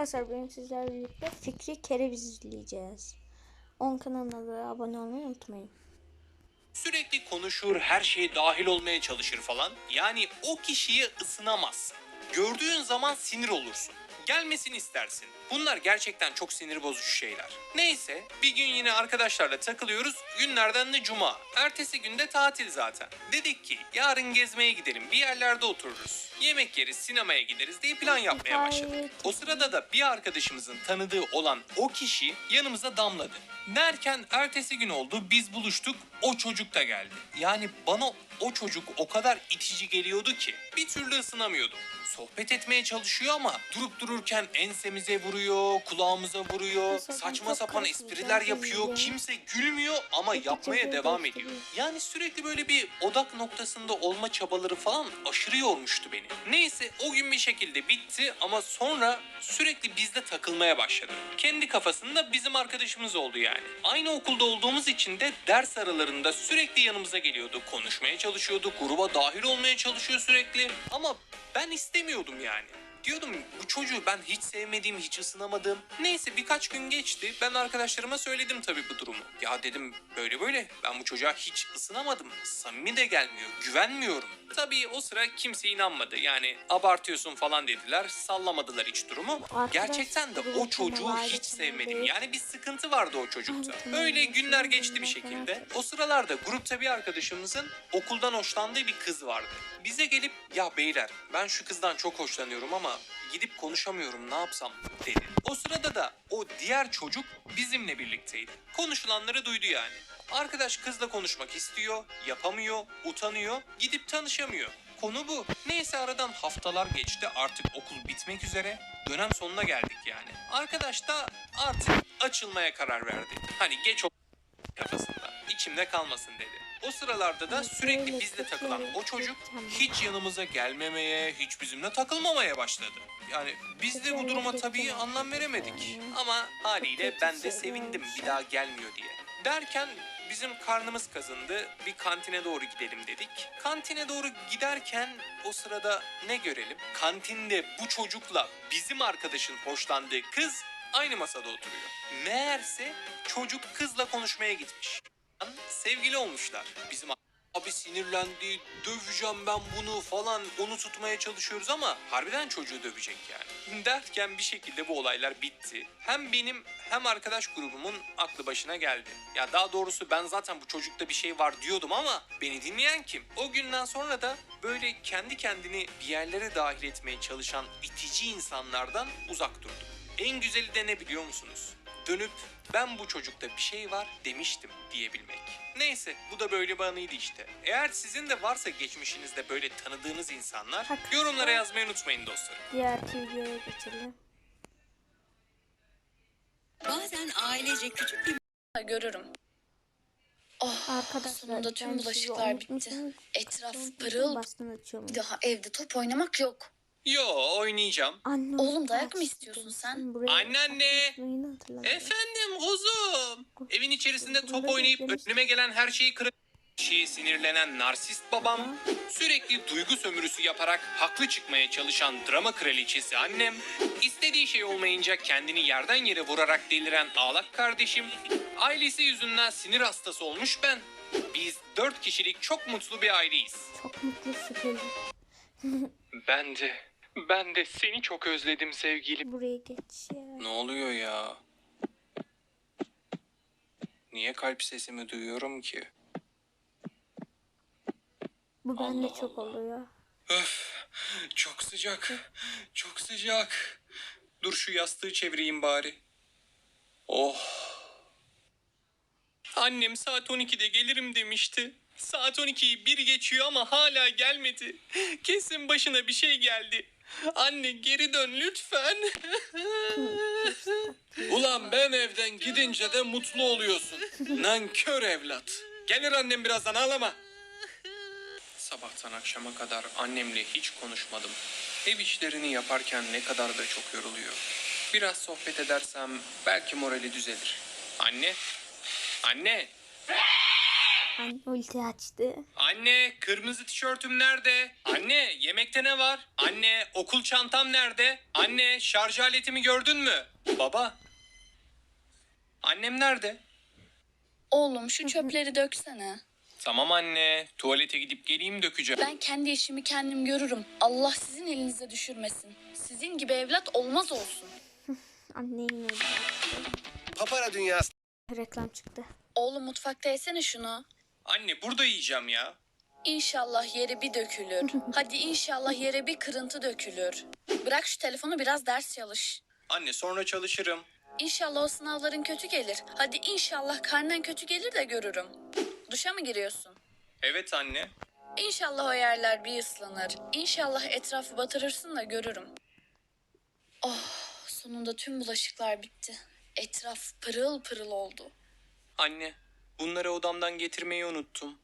Arkadaşlar bugün sizlerle birlikte Fikri Kereviz izleyeceğiz. 10 kanalına abone olmayı unutmayın. Sürekli konuşur, her şeye dahil olmaya çalışır falan. Yani o kişiye ısınamazsın. Gördüğün zaman sinir olursun. Gelmesini istersin. Bunlar gerçekten çok sinir bozucu şeyler. Neyse bir gün yine arkadaşlarla takılıyoruz. Günlerden de cuma. Ertesi günde tatil zaten. Dedik ki yarın gezmeye gidelim. Bir yerlerde otururuz. Yemek yeriz, sinemaya gideriz diye plan yapmaya başladık. O sırada da bir arkadaşımızın tanıdığı olan o kişi yanımıza damladı. Derken ertesi gün oldu biz buluştuk o çocuk da geldi. Yani bana o çocuk o kadar itici geliyordu ki bir türlü ısınamıyordum. Sohbet etmeye çalışıyor ama durup dururken ensemize vuruyor, kulağımıza vuruyor, saçma sapan espriler yapıyor. Kimse gülmüyor ama yapmaya devam ediyor. Yani sürekli böyle bir odak noktasında olma çabaları falan aşırı yormuştu beni. Neyse o gün bir şekilde bitti ama sonra sürekli bizde takılmaya başladı. Kendi kafasında bizim arkadaşımız oldu yani. Aynı okulda olduğumuz için de ders aralarında sürekli yanımıza geliyordu. Konuşmaya çalışıyordu. Gruba dahil olmaya çalışıyor sürekli. Ama ben istemiyordum yani. Diyordum bu çocuğu ben hiç sevmediğim, hiç ısınamadım. Neyse birkaç gün geçti. Ben arkadaşlarıma söyledim tabii bu durumu. Ya dedim böyle böyle ben bu çocuğa hiç ısınamadım. Samimi de gelmiyor, güvenmiyorum. Tabii o sıra kimse inanmadı. Yani abartıyorsun falan dediler. Sallamadılar hiç durumu. Gerçekten de o çocuğu hiç sevmedim. Yani bir sıkıntı vardı o çocukta. Öyle günler geçti bir şekilde. O sıralarda grupta bir arkadaşımızın okuldan hoşlandığı bir kız vardı. Bize gelip ya beyler ben şu kızdan çok hoşlanıyorum ama gidip konuşamıyorum ne yapsam dedi. O sırada da o diğer çocuk bizimle birlikteydi. Konuşulanları duydu yani. Arkadaş kızla konuşmak istiyor, yapamıyor, utanıyor, gidip tanışamıyor. Konu bu. Neyse aradan haftalar geçti artık okul bitmek üzere. Dönem sonuna geldik yani. Arkadaş da artık açılmaya karar verdi. Hani geç. İçimde kalmasın dedi. O sıralarda da sürekli bizle takılan o Türkleri çocuk hiç yanımıza gelmemeye, hiç bizimle takılmamaya başladı. Yani biz de bu duruma tabii anlam veremedik. Ama haliyle ben de sevindim bir daha gelmiyor diye. Derken bizim karnımız kazındı. Bir kantine doğru gidelim dedik. Kantine doğru giderken o sırada ne görelim? Kantinde bu çocukla bizim arkadaşın hoşlandığı kız aynı masada oturuyor. Meğerse çocuk kızla konuşmaya gitmiş. Sevgili olmuşlar. Bizim abi sinirlendi, döveceğim ben bunu falan onu tutmaya çalışıyoruz ama harbiden çocuğu dövecek yani. Derken bir şekilde bu olaylar bitti. Hem benim hem arkadaş grubumun aklı başına geldi. Ya daha doğrusu ben zaten bu çocukta bir şey var diyordum ama beni dinleyen kim? O günden sonra da böyle kendi kendini bir yerlere dahil etmeye çalışan itici insanlardan uzak durdum. En güzeli de ne biliyor musunuz? Dönüp ben bu çocukta bir şey var demiştim diyebilmek. Neyse bu da böyle bir anıydı işte. Eğer sizin de varsa geçmişinizde böyle tanıdığınız insanlar Haklısın. yorumlara yazmayı unutmayın dostlarım. Diğer videoya geçelim. Bazen ailece küçük bir görürüm. Oh, Arkadaşlar sonunda tüm bulaşıklar bitti. Etraf pırıl. Bir daha evde top oynamak yok. Yo oynayacağım. Anne, Oğlum, dayak mı istiyorsun sen? buraya Anneanne! hatırladım. Efendim kuzum. Evin içerisinde top oynayıp önüme gelen her şeyi kırıp şeye sinirlenen narsist babam, sürekli duygu sömürüsü yaparak haklı çıkmaya çalışan drama kraliçesi annem, istediği şey olmayınca kendini yerden yere vurarak deliren ağlak kardeşim, ailesi yüzünden sinir hastası olmuş ben. Biz dört kişilik çok mutlu bir aileyiz. Çok mutlu sıkıldım. Ben de, ben de seni çok özledim sevgilim. Buraya geç ya. Ne oluyor ya? Niye kalp sesimi duyuyorum ki? Bu bende Allah çok Allah. oluyor. Öf, çok sıcak. Çok sıcak. Dur şu yastığı çevireyim bari. Oh. Annem saat 12'de gelirim demişti. Saat 12'yi bir geçiyor ama hala gelmedi. Kesin başına bir şey geldi. Anne geri dön lütfen. Ulan ben evden gidince de mutlu oluyorsun. Nankör evlat. Gelir annem birazdan ağlama. Sabahtan akşama kadar annemle hiç konuşmadım. Ev işlerini yaparken ne kadar da çok yoruluyor. Biraz sohbet edersem belki morali düzelir. Anne? Anne? Anne ulti açtı. Anne kırmızı tişörtüm nerede? Anne yemekte ne var? Anne okul çantam nerede? Anne şarj aletimi gördün mü? Baba. Annem nerede? Oğlum şu çöpleri döksene. Tamam anne. Tuvalete gidip geleyim dökeceğim. Ben kendi işimi kendim görürüm. Allah sizin elinize düşürmesin. Sizin gibi evlat olmaz olsun. Anne yine. Papara dünyası. Reklam çıktı. Oğlum mutfakta yesene şunu. Anne burada yiyeceğim ya. İnşallah yere bir dökülür. Hadi inşallah yere bir kırıntı dökülür. Bırak şu telefonu biraz ders çalış. Anne sonra çalışırım. İnşallah o sınavların kötü gelir. Hadi inşallah karnen kötü gelir de görürüm. Duşa mı giriyorsun? Evet anne. İnşallah o yerler bir ıslanır. İnşallah etrafı batırırsın da görürüm. Oh, sonunda tüm bulaşıklar bitti. Etraf pırıl pırıl oldu. Anne bunları odamdan getirmeyi unuttum.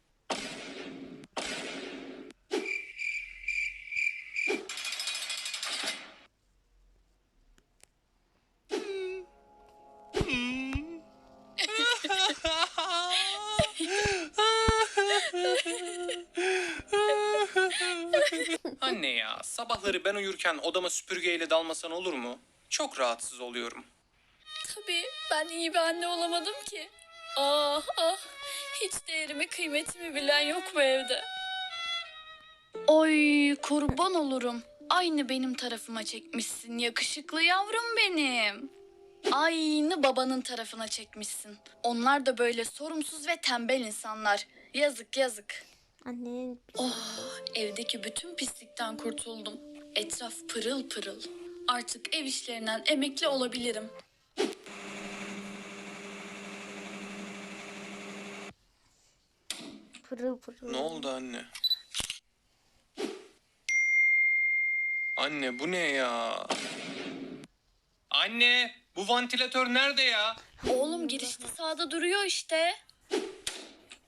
Anne ya sabahları ben uyurken odama süpürgeyle dalmasan olur mu? Çok rahatsız oluyorum. Tabii ben iyi bir anne olamadım ki. Ah ah hiç değerimi kıymetimi bilen yok bu evde. Oy kurban olurum. Aynı benim tarafıma çekmişsin yakışıklı yavrum benim. Aynı babanın tarafına çekmişsin. Onlar da böyle sorumsuz ve tembel insanlar. Yazık yazık. Anne Oh, evdeki bütün pislikten kurtuldum. Etraf pırıl pırıl. Artık ev işlerinden emekli olabilirim. Pırıl pırıl. Ne oldu anne? Anne bu ne ya? Anne bu vantilatör nerede ya? Oğlum girişte sağda duruyor işte.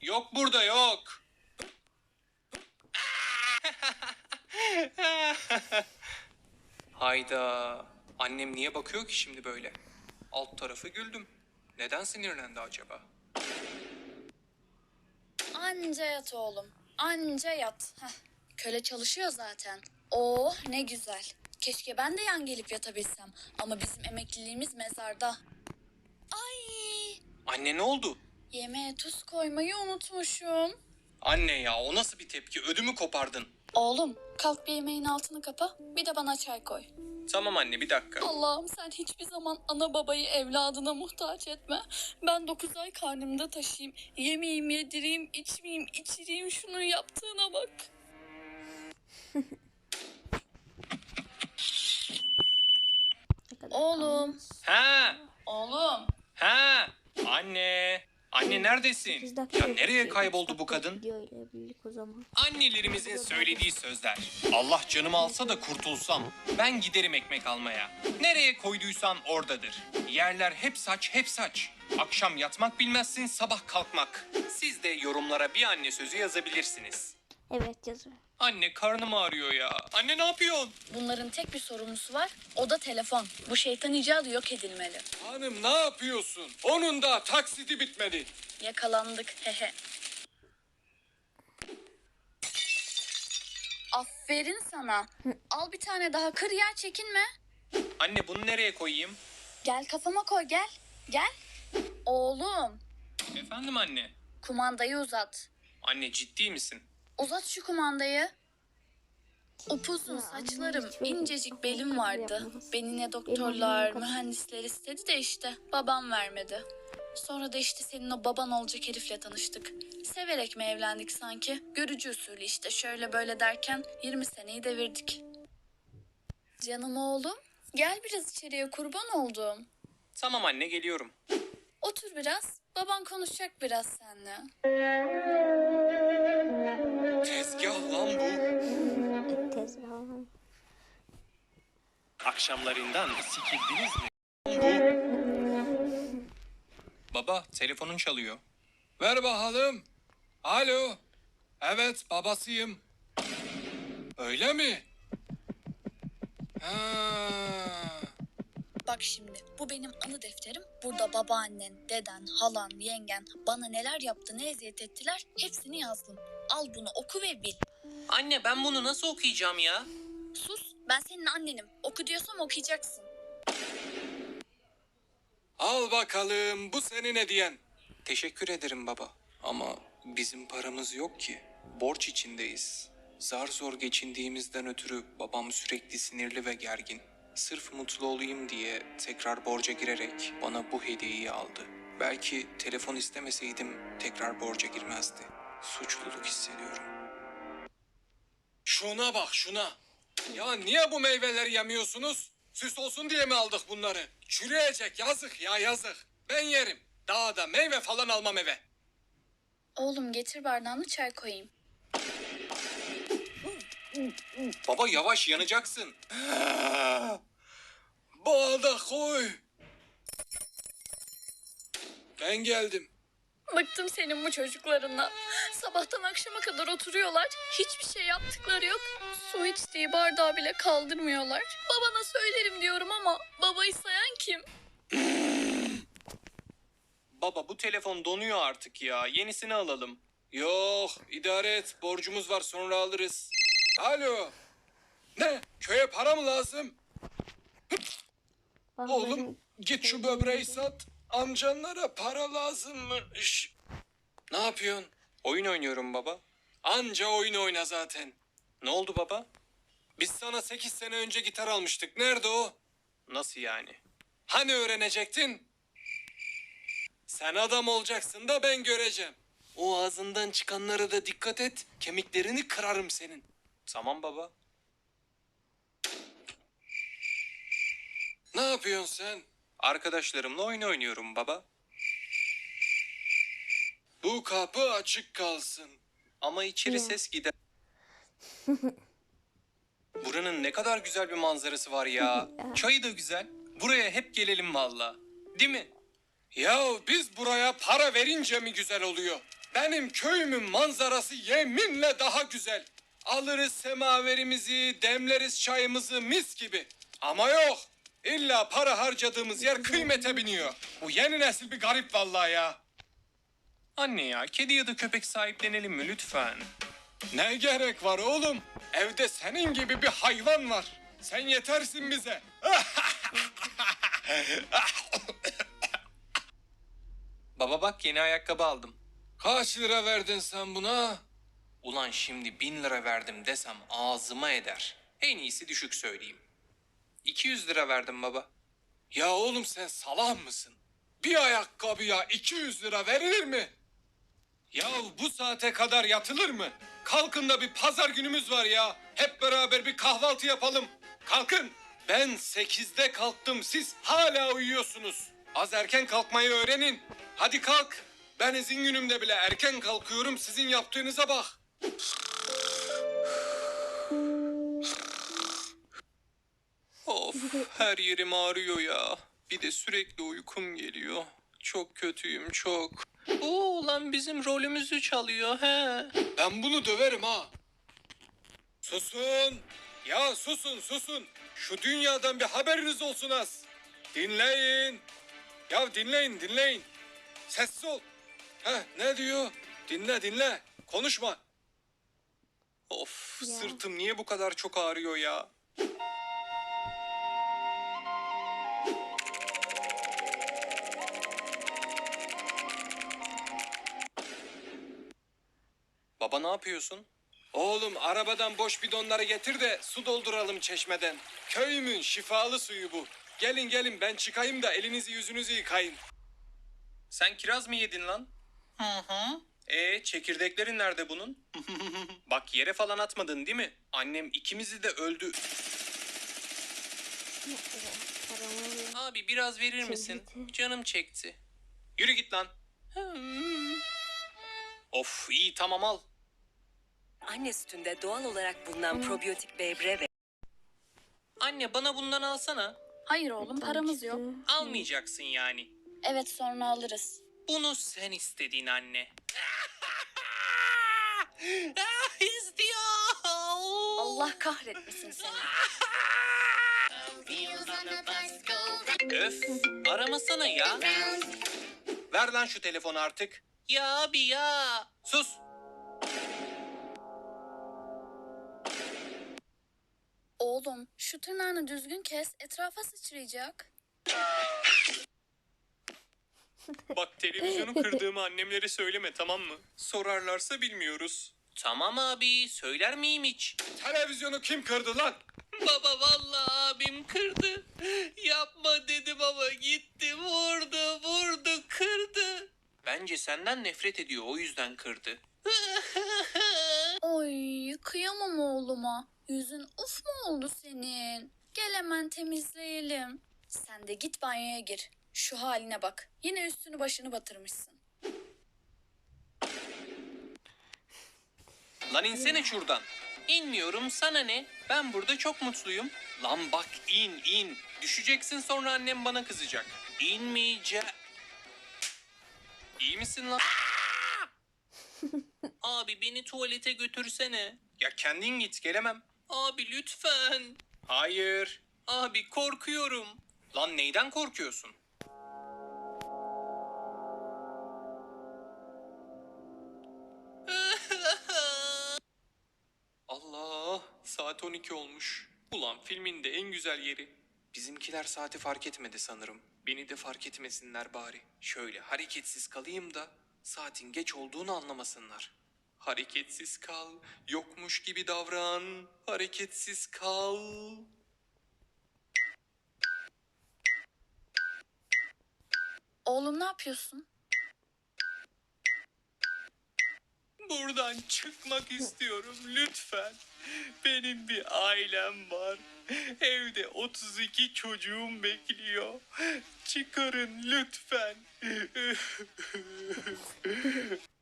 Yok burada yok. Hayda. Annem niye bakıyor ki şimdi böyle? Alt tarafı güldüm. Neden sinirlendi acaba? Anca yat oğlum. Anca yat. Heh. Köle çalışıyor zaten. Oh ne güzel. Keşke ben de yan gelip yatabilsem. Ama bizim emekliliğimiz mezarda. Ay Anne ne oldu? yemeğe tuz koymayı unutmuşum. Anne ya o nasıl bir tepki? Ödümü kopardın. Oğlum kalk bir yemeğin altını kapa. Bir de bana çay koy. Tamam anne bir dakika. Allah'ım sen hiçbir zaman ana babayı evladına muhtaç etme. Ben dokuz ay karnımda taşıyayım. Yemeyeyim, yedireyim, içmeyeyim, içireyim. Şunun yaptığına bak. Oğlum. Ha Oğlum. Ha! Anne! Anne neredesin? Ya nereye kayboldu bu kadın? Annelerimizin söylediği sözler. Allah canımı alsa da kurtulsam. Ben giderim ekmek almaya. Nereye koyduysan oradadır. Yerler hep saç hep saç. Akşam yatmak bilmezsin sabah kalkmak. Siz de yorumlara bir anne sözü yazabilirsiniz. Evet yazıyor. Anne karnım ağrıyor ya. Anne ne yapıyorsun? Bunların tek bir sorumlusu var. O da telefon. Bu şeytan icadı yok edilmeli. Hanım ne yapıyorsun? Onun da taksidi bitmedi. Yakalandık. Hehe. Aferin sana. Al bir tane daha kır yer çekinme. Anne bunu nereye koyayım? Gel kafama koy gel. Gel. Oğlum Efendim anne. kumandayı uzat. Anne ciddi misin? Uzat şu kumandayı. Upuzun saçlarım, incecik belim vardı. Beni ne doktorlar, mühendisler istedi de işte babam vermedi. Sonra da işte senin o baban olacak herifle tanıştık. Severek mi evlendik sanki? Görücü usulü işte şöyle böyle derken 20 seneyi devirdik. Canım oğlum, gel biraz içeriye kurban oldum. Tamam anne geliyorum. Otur biraz, baban konuşacak biraz seninle. Tezgah lan bu. Tezgah. Akşamlarından sikildiniz mi? Baba telefonun çalıyor. Ver bakalım. Alo. Evet babasıyım. Öyle mi? Ha. Bak şimdi bu benim anı defterim. Burada babaannen, deden, halan, yengen bana neler yaptı, ne eziyet ettiler hepsini yazdım. Al bunu oku ve bil. Anne ben bunu nasıl okuyacağım ya? Sus ben senin annenim. Oku diyorsam okuyacaksın. Al bakalım bu senin hediyen. Teşekkür ederim baba. Ama bizim paramız yok ki. Borç içindeyiz. Zar zor geçindiğimizden ötürü babam sürekli sinirli ve gergin. Sırf mutlu olayım diye tekrar borca girerek bana bu hediyeyi aldı. Belki telefon istemeseydim tekrar borca girmezdi. Suçluluk hissediyorum. Şuna bak şuna. Ya niye bu meyveleri yemiyorsunuz? Süs olsun diye mi aldık bunları? Çürüyecek yazık ya yazık. Ben yerim. Daha da meyve falan almam eve. Oğlum getir bardağını çay koyayım. Baba yavaş yanacaksın. Bana da koy. Ben geldim. Bıktım senin bu çocuklarından. Sabahtan akşama kadar oturuyorlar. Hiçbir şey yaptıkları yok. Su içtiği bardağı bile kaldırmıyorlar. Babana söylerim diyorum ama babayı sayan kim? Baba bu telefon donuyor artık ya. Yenisini alalım. Yok idare et borcumuz var sonra alırız. Alo. Ne? Köye para mı lazım? Oğlum git şu böbreği sat. Amcanlara para lazımmış. Ne yapıyorsun? Oyun oynuyorum baba. Anca oyun oyna zaten. Ne oldu baba? Biz sana 8 sene önce gitar almıştık. Nerede o? Nasıl yani? Hani öğrenecektin? Sen adam olacaksın da ben göreceğim. O ağzından çıkanlara da dikkat et. Kemiklerini kırarım senin. Tamam baba. Ne yapıyorsun sen? Arkadaşlarımla oyun oynuyorum baba. Bu kapı açık kalsın. Ama içeri ses gider. Buranın ne kadar güzel bir manzarası var ya. Çayı da güzel. Buraya hep gelelim valla. Değil mi? Ya biz buraya para verince mi güzel oluyor? Benim köyümün manzarası yeminle daha güzel. Alırız semaverimizi, demleriz çayımızı mis gibi. Ama yok. İlla para harcadığımız yer kıymete biniyor. Bu yeni nesil bir garip vallahi ya. Anne ya kedi ya da köpek sahiplenelim mi lütfen? Ne gerek var oğlum? Evde senin gibi bir hayvan var. Sen yetersin bize. Baba bak yeni ayakkabı aldım. Kaç lira verdin sen buna? Ulan şimdi bin lira verdim desem ağzıma eder. En iyisi düşük söyleyeyim. 200 lira verdim baba. Ya oğlum sen salak mısın? Bir ayakkabıya 200 lira verilir mi? Ya bu saate kadar yatılır mı? Kalkın da bir pazar günümüz var ya. Hep beraber bir kahvaltı yapalım. Kalkın. Ben 8'de kalktım siz hala uyuyorsunuz. Az erken kalkmayı öğrenin. Hadi kalk. Ben izin günümde bile erken kalkıyorum sizin yaptığınıza bak. Of her yerim ağrıyor ya. Bir de sürekli uykum geliyor. Çok kötüyüm çok. Oo lan bizim rolümüzü çalıyor he. Ben bunu döverim ha. Susun. Ya susun susun. Şu dünyadan bir haberiniz olsun az. Dinleyin. Ya dinleyin dinleyin. Sessiz ol. Heh, ne diyor? Dinle dinle. Konuşma. Of Ya. sırtım niye bu kadar çok ağrıyor ya? Baba ne yapıyorsun? Oğlum arabadan boş bidonları getir de su dolduralım çeşmeden. Köyümün şifalı suyu bu. Gelin gelin ben çıkayım da elinizi yüzünüzü yıkayın. Sen kiraz mı yedin lan? Hı hı. E çekirdeklerin nerede bunun? Bak yere falan atmadın değil mi? Annem ikimizi de öldü. Abi biraz verir misin? Canım çekti. Yürü git lan. of iyi tamam al. Anne sütünde doğal olarak bulunan probiyotik bebre ve Anne bana bundan alsana. Hayır oğlum paramız yok. Almayacaksın yani. Evet sonra alırız. Bunu sen istedin anne. İstiyor. Allah kahretmesin seni. Öf aramasana ya. Ver lan şu telefonu artık. Ya abi ya. Sus. Oğlum şu tırnağını düzgün kes etrafa sıçrayacak. Bak televizyonu kırdığımı annemlere söyleme tamam mı? Sorarlarsa bilmiyoruz. Tamam abi söyler miyim hiç? Televizyonu kim kırdı lan? Baba vallahi abim kırdı. Yapma dedim ama gitti vurdu vurdu kırdı. Bence senden nefret ediyor o yüzden kırdı. Oğluma. Yüzün uf mu oldu senin? Gel hemen temizleyelim. Sen de git banyoya gir. Şu haline bak. Yine üstünü başını batırmışsın. Lan insene şuradan. İnmiyorum sana ne? Ben burada çok mutluyum. Lan bak in in. Düşeceksin sonra annem bana kızacak. İnmeyeceğim. İyi misin lan? Abi beni tuvalete götürsene. Ya kendin git gelemem. Abi lütfen. Hayır. Abi korkuyorum. Lan neyden korkuyorsun? Allah saat 12 olmuş. Ulan filmin de en güzel yeri. Bizimkiler saati fark etmedi sanırım. Beni de fark etmesinler bari. Şöyle hareketsiz kalayım da saatin geç olduğunu anlamasınlar. Hareketsiz kal, yokmuş gibi davran. Hareketsiz kal. Oğlum ne yapıyorsun? Buradan çıkmak istiyorum lütfen. Benim bir ailem var. Evde 32 çocuğum bekliyor. Çıkarın lütfen.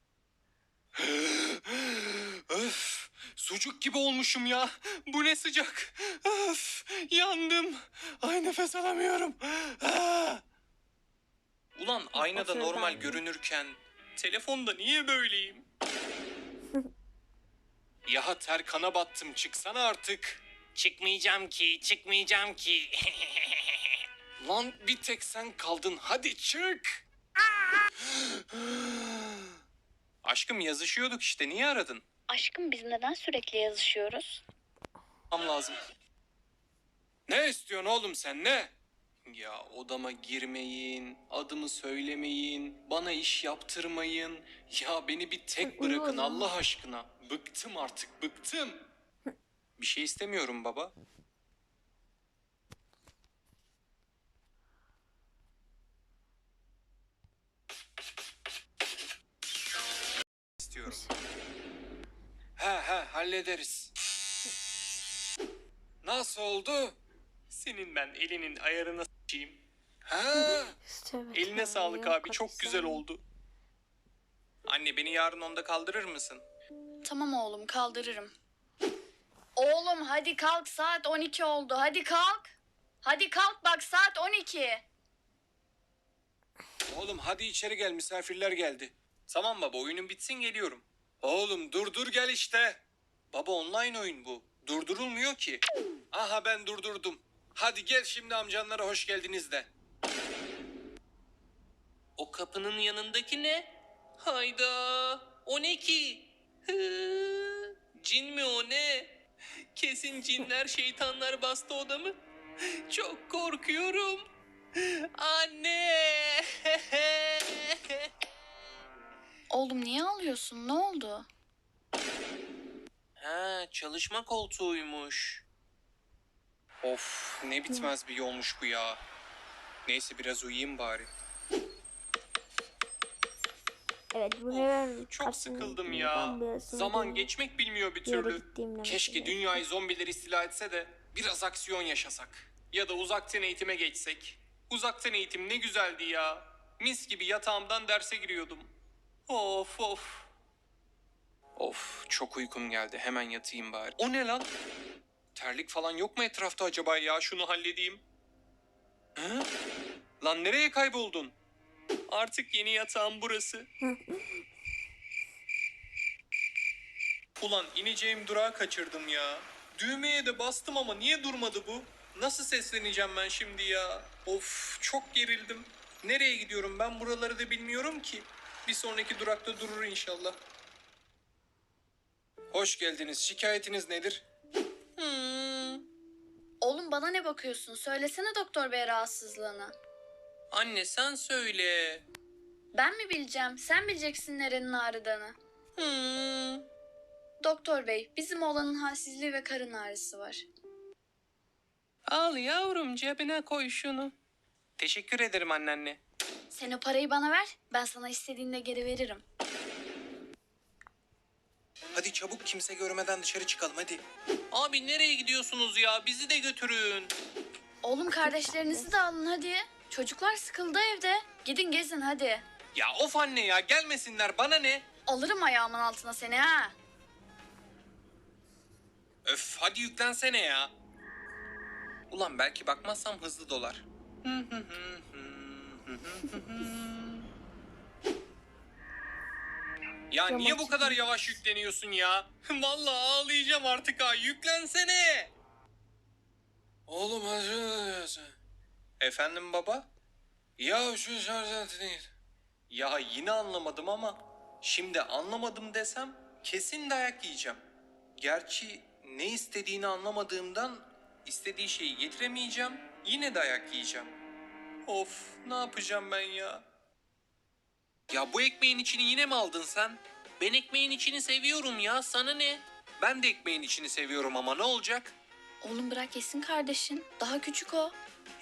Öf, sucuk gibi olmuşum ya. Bu ne sıcak. Öf, yandım. Ay nefes alamıyorum. Ah. Ulan aynada normal görünürken telefonda niye böyleyim? Ya Terkan'a battım çıksana artık. Çıkmayacağım ki, çıkmayacağım ki. Lan bir tek sen kaldın hadi çık. Aşkım yazışıyorduk işte niye aradın? Aşkım biz neden sürekli yazışıyoruz? Tam lazım. Ne istiyorsun oğlum sen ne? Ya odama girmeyin, adımı söylemeyin, bana iş yaptırmayın. Ya beni bir tek bırakın. Allah aşkına. Bıktım artık, bıktım. Bir şey istemiyorum baba. İstiyorum. He he hallederiz. Nasıl oldu? Senin ben elinin ayarına s**eyim. Ha, eline sağlık abi çok güzel oldu. Anne beni yarın onda kaldırır mısın? Tamam oğlum kaldırırım. Oğlum hadi kalk saat 12 oldu. Hadi kalk. Hadi kalk bak saat 12. Oğlum hadi içeri gel misafirler geldi. Tamam baba oyunun bitsin geliyorum. Oğlum dur dur gel işte. Baba online oyun bu. Durdurulmuyor ki. Aha ben durdurdum. Hadi gel şimdi amcanlara hoş geldiniz de. O kapının yanındaki ne? Hayda. O ne ki? Cin mi o ne? Kesin cinler şeytanlar bastı odamı. Çok korkuyorum. Anne! Oğlum niye ağlıyorsun? Ne oldu? ha, çalışma koltuğuymuş. Of, ne bitmez bir yolmuş bu ya. Neyse biraz uyuyayım bari. Evet bu hemen Çok sıkıldım ben ya. Zaman geçmek bilmiyor bir yere türlü. Keşke dünyayı zombiler istila etse de biraz aksiyon yaşasak. Ya da uzaktan eğitime geçsek. Uzaktan eğitim ne güzeldi ya. Mis gibi yatağımdan derse giriyordum. Of of. Of çok uykum geldi hemen yatayım bari. O ne lan? Terlik falan yok mu etrafta acaba ya şunu halledeyim. Hı? Lan nereye kayboldun? Artık yeni yatağım burası. Ulan ineceğim durağı kaçırdım ya. Düğmeye de bastım ama niye durmadı bu? Nasıl sesleneceğim ben şimdi ya? Of çok gerildim. Nereye gidiyorum ben buraları da bilmiyorum ki. Bir sonraki durakta durur inşallah. Hoş geldiniz. Şikayetiniz nedir? Hmm. Oğlum bana ne bakıyorsun? Söylesene doktor bey rahatsızlığını. Anne sen söyle. Ben mi bileceğim? Sen bileceksin nerenin ağrıdığını. Hmm. Doktor bey, bizim oğlanın halsizliği ve karın ağrısı var. Al yavrum cebine koy şunu. Teşekkür ederim anneanne. Sen o parayı bana ver, ben sana istediğinde geri veririm. Hadi çabuk kimse görmeden dışarı çıkalım hadi. Abi nereye gidiyorsunuz ya? Bizi de götürün. Oğlum kardeşlerinizi de alın hadi. Çocuklar sıkıldı evde. Gidin gezin hadi. Ya of anne ya gelmesinler bana ne? Alırım ayağımın altına seni ha. Öf hadi yüklensene ya. Ulan belki bakmazsam hızlı dolar. Ya niye bu kadar yavaş yükleniyorsun ya? Vallahi ağlayacağım artık ha. Yüklensene. Oğlum acı Efendim baba? Ya şu şarj git. Ya yine anlamadım ama şimdi anlamadım desem kesin dayak yiyeceğim. Gerçi ne istediğini anlamadığımdan istediği şeyi getiremeyeceğim. Yine dayak yiyeceğim. Of ne yapacağım ben ya? Ya bu ekmeğin içini yine mi aldın sen? Ben ekmeğin içini seviyorum ya sana ne? Ben de ekmeğin içini seviyorum ama ne olacak? Oğlum bırak yesin kardeşin. Daha küçük o.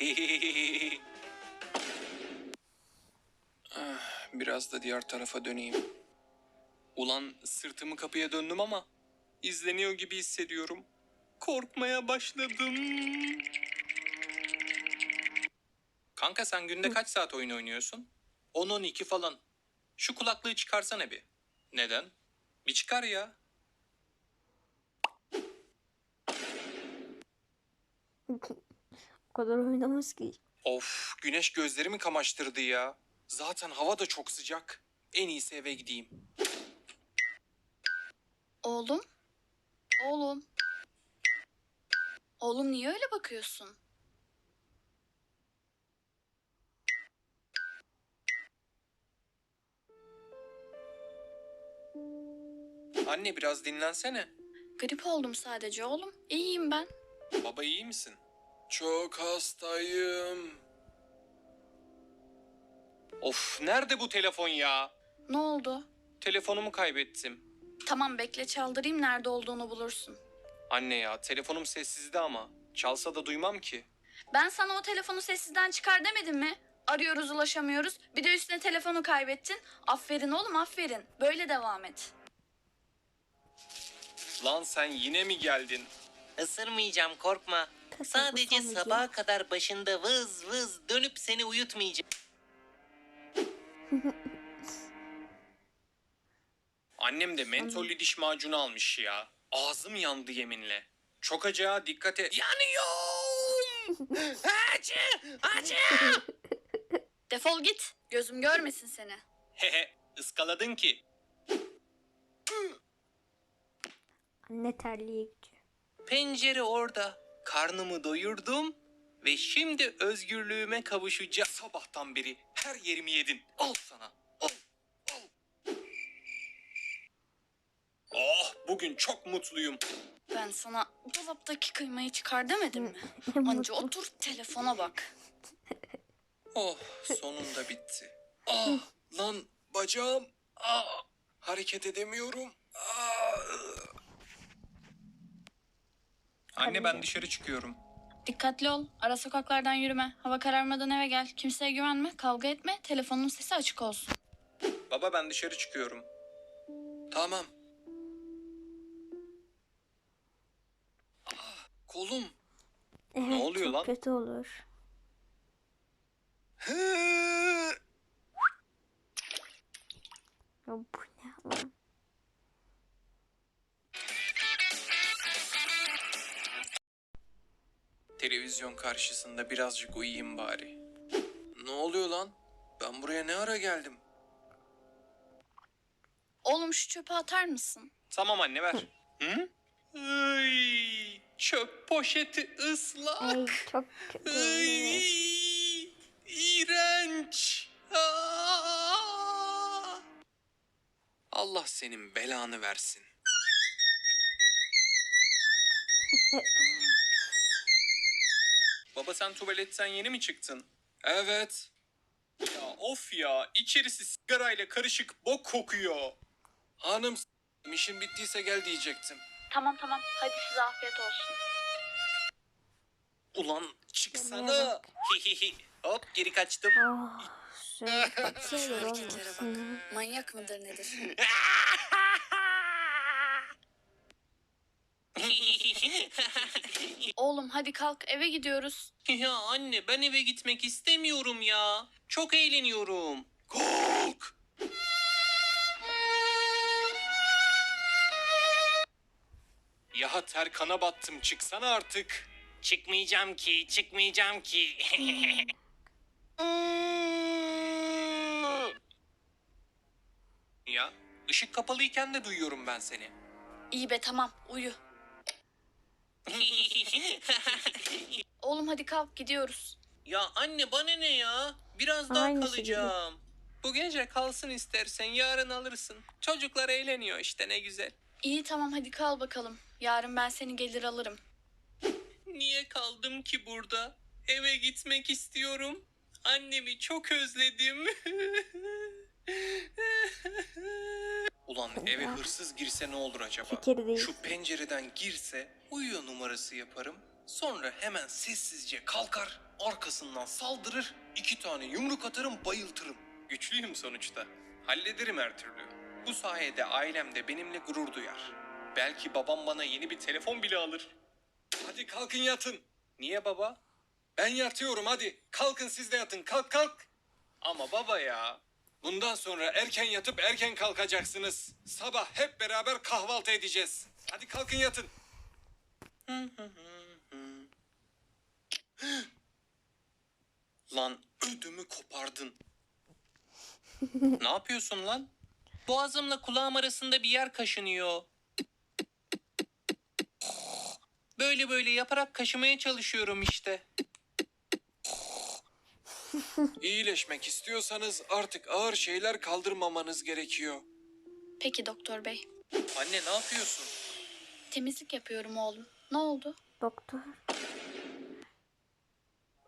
Ah, Biraz da diğer tarafa döneyim. Ulan sırtımı kapıya döndüm ama izleniyor gibi hissediyorum. Korkmaya başladım. Kanka sen günde kaç saat oyun oynuyorsun? 10-12 falan. Şu kulaklığı çıkarsana bir. Neden? Bir çıkar ya. O kadar oynamaz ki. Of güneş gözlerimi kamaştırdı ya. Zaten hava da çok sıcak. En iyisi eve gideyim. Oğlum? Oğlum? Oğlum niye öyle bakıyorsun? Anne biraz dinlensene. Grip oldum sadece oğlum. İyiyim ben. Baba iyi misin? Çok hastayım. Of nerede bu telefon ya? Ne oldu? Telefonumu kaybettim. Tamam bekle çaldırayım nerede olduğunu bulursun. Anne ya telefonum sessizde ama. Çalsa da duymam ki. Ben sana o telefonu sessizden çıkar demedim mi? Arıyoruz ulaşamıyoruz. Bir de üstüne telefonu kaybettin. Aferin oğlum aferin. Böyle devam et. Lan sen yine mi geldin? Isırmayacağım korkma. Sadece sabaha kadar başında vız vız dönüp seni uyutmayacağım. Annem de mentollü diş macunu almış ya. Ağzım yandı yeminle. Çok acı ha dikkat et. Yanıyorum. acı acı. Defol git. Gözüm görmesin seni. Hehe ıskaladın ki. Anne terliğe gidiyor. Pencere orada. Karnımı doyurdum ve şimdi özgürlüğüme kavuşacağım. Sabahtan beri her yerimi yedin. Al sana. Al. Al. Oh bugün çok mutluyum. Ben sana dolaptaki kıymayı çıkar demedim mi? Anca otur telefona bak. Oh sonunda bitti. Ah lan bacağım. Ah hareket edemiyorum. Ah. Anne ben dışarı çıkıyorum. Dikkatli ol. Ara sokaklardan yürüme. Hava kararmadan eve gel. Kimseye güvenme. Kavga etme. Telefonun sesi açık olsun. Baba ben dışarı çıkıyorum. Tamam. Ah, kolum. Evet, oluyor çok lan? kötü olur. Ya bu ne lan? Televizyon karşısında birazcık uyuyayım bari. Ne oluyor lan? Ben buraya ne ara geldim? Oğlum şu çöpe atar mısın? Tamam anne ver. Hı? Ay. Çöp poşeti ıslak. Ay çok kötü oluyor. İğrenç. Aa! Allah senin belanı versin. Baba sen tuvaletten yeni mi çıktın? Evet. Ya of ya içerisi sigarayla karışık bok kokuyor. Hanım s- işin bittiyse gel diyecektim. Tamam tamam hadi size afiyet olsun. Ulan çıksana. Hihihi. Hop geri kaçtım. Oh, şöyle baksana Hareketlere bak. olmasın. Manyak mıdır nedir? Oğlum hadi kalk eve gidiyoruz. ya anne ben eve gitmek istemiyorum ya. Çok eğleniyorum. Kalk. Ya Terkan'a battım çıksana artık. Çıkmayacağım ki, çıkmayacağım ki. Ya ışık kapalıyken de duyuyorum ben seni. İyi be tamam uyu. Oğlum hadi kalk gidiyoruz. Ya anne bana ne ya? Biraz daha Aynısı kalacağım. Bu gece kalsın istersen yarın alırsın. Çocuklar eğleniyor işte ne güzel. İyi tamam hadi kal bakalım. Yarın ben seni gelir alırım. Niye kaldım ki burada? Eve gitmek istiyorum. Annemi çok özledim. Ulan eve hırsız girse ne olur acaba? Fikir değil. Şu pencereden girse uyuyor numarası yaparım. Sonra hemen sessizce kalkar, arkasından saldırır, iki tane yumruk atarım, bayıltırım. Güçlüyüm sonuçta. Hallederim her türlü. Bu sayede ailem de benimle gurur duyar. Belki babam bana yeni bir telefon bile alır. Hadi kalkın yatın. Niye baba? Ben yatıyorum hadi. Kalkın siz de yatın. Kalk kalk. Ama baba ya. Bundan sonra erken yatıp erken kalkacaksınız. Sabah hep beraber kahvaltı edeceğiz. Hadi kalkın yatın. Lan ödümü kopardın. ne yapıyorsun lan? Boğazımla kulağım arasında bir yer kaşınıyor. Böyle böyle yaparak kaşımaya çalışıyorum işte. İyileşmek istiyorsanız artık ağır şeyler kaldırmamanız gerekiyor. Peki doktor bey. Anne ne yapıyorsun? Temizlik yapıyorum oğlum. Ne oldu? Doktor.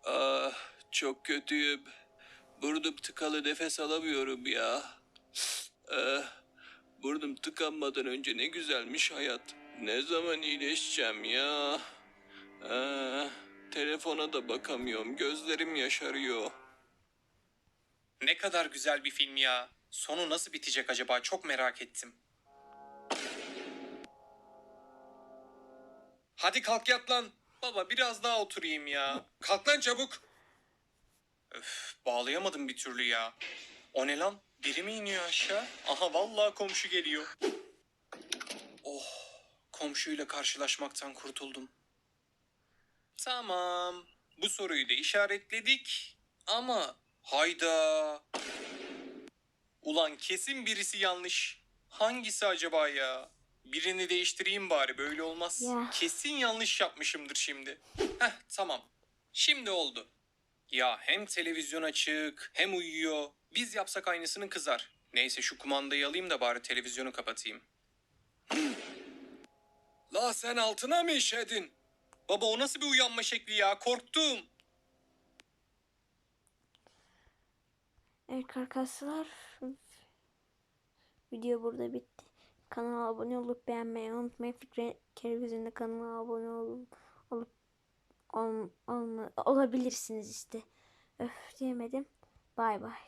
Ah çok kötüyüm. Burnum tıkalı nefes alamıyorum ya. Ah, burnum tıkanmadan önce ne güzelmiş hayat. Ne zaman iyileşeceğim ya? Ah, telefona da bakamıyorum. Gözlerim yaşarıyor. Ne kadar güzel bir film ya. Sonu nasıl bitecek acaba? Çok merak ettim. Hadi kalk yat lan. Baba biraz daha oturayım ya. Kalk lan çabuk. Öf, bağlayamadım bir türlü ya. O ne lan? Biri mi iniyor aşağı? Aha vallahi komşu geliyor. Oh, komşuyla karşılaşmaktan kurtuldum. Tamam. Bu soruyu da işaretledik. Ama hayda. Ulan kesin birisi yanlış. Hangisi acaba ya? Birini değiştireyim bari böyle olmaz. Ya. Kesin yanlış yapmışımdır şimdi. Heh tamam. Şimdi oldu. Ya hem televizyon açık hem uyuyor. Biz yapsak aynısını kızar. Neyse şu kumandayı alayım da bari televizyonu kapatayım. La sen altına mı işedin? Baba o nasıl bir uyanma şekli ya? Korktum. Evet arkadaşlar. Video burada bitti. Kanala abone olup beğenmeyi unutmayın. Fikri Kerevizyon'da kanala abone olup olup ol, olma, olabilirsiniz işte. Öf diyemedim. Bay bay.